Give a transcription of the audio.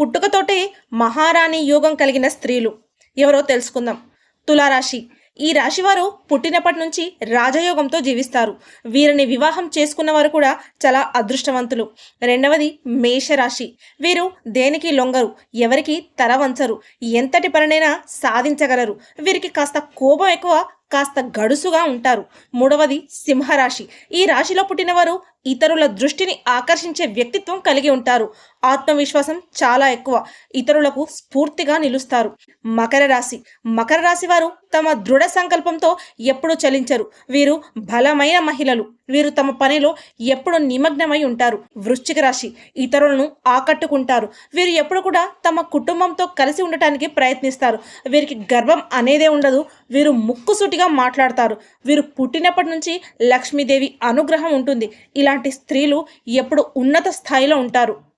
పుట్టుకతోటే మహారాణి యోగం కలిగిన స్త్రీలు. ఎవరో తెలుసుకుందాం. తులారాశి. ఈ రాశివారు పుట్టినప్పటి నుంచి రాజయోగంతో జీవిస్తారు. వీరిని వివాహం చేసుకున్న వారు కూడా చాలా అదృష్టవంతులు. రెండవది మేషరాశి. వీరు దేనికి లొంగరు? ఎవరికి తల వంచరు? ఎంతటి పనినైనా సాధించగలరు. వీరికి కాస్త కోపం ఎక్కువ కాస్త గడుసుగా ఉంటారు. మూడవది సింహరాశి. ఈ రాశిలో పుట్టినవారు ఇతరుల దృష్టిని ఆకర్షించే వ్యక్తిత్వం కలిగి ఉంటారు. ఆత్మవిశ్వాసం చాలా ఎక్కువ. ఇతరులకు స్ఫూర్తిగా నిలుస్తారు. మకర రాశి. మకర రాశి వారు తమ దృఢ సంకల్పంతో ఎప్పుడూ చలించరు. వీరు బలమైన మహిళలు. వీరు తమ పనిలో ఎప్పుడు నిమగ్నమై ఉంటారు. వృశ్చిక రాశి ఇతరులను ఆకట్టుకుంటారు. వీరు ఎప్పుడు కూడా తమ కుటుంబంతో కలిసి ఉండటానికి ప్రయత్నిస్తారు. వీరికి గర్వం అనేదే ఉండదు. వీరు ముక్కుసూటిగా మాట్లాడతారు. వీరు పుట్టినప్పటి నుంచి లక్ష్మీదేవి అనుగ్రహం ఉంటుంది. ఇలాంటి స్త్రీలు ఎప్పుడు ఉన్నత స్థాయిలో ఉంటారు.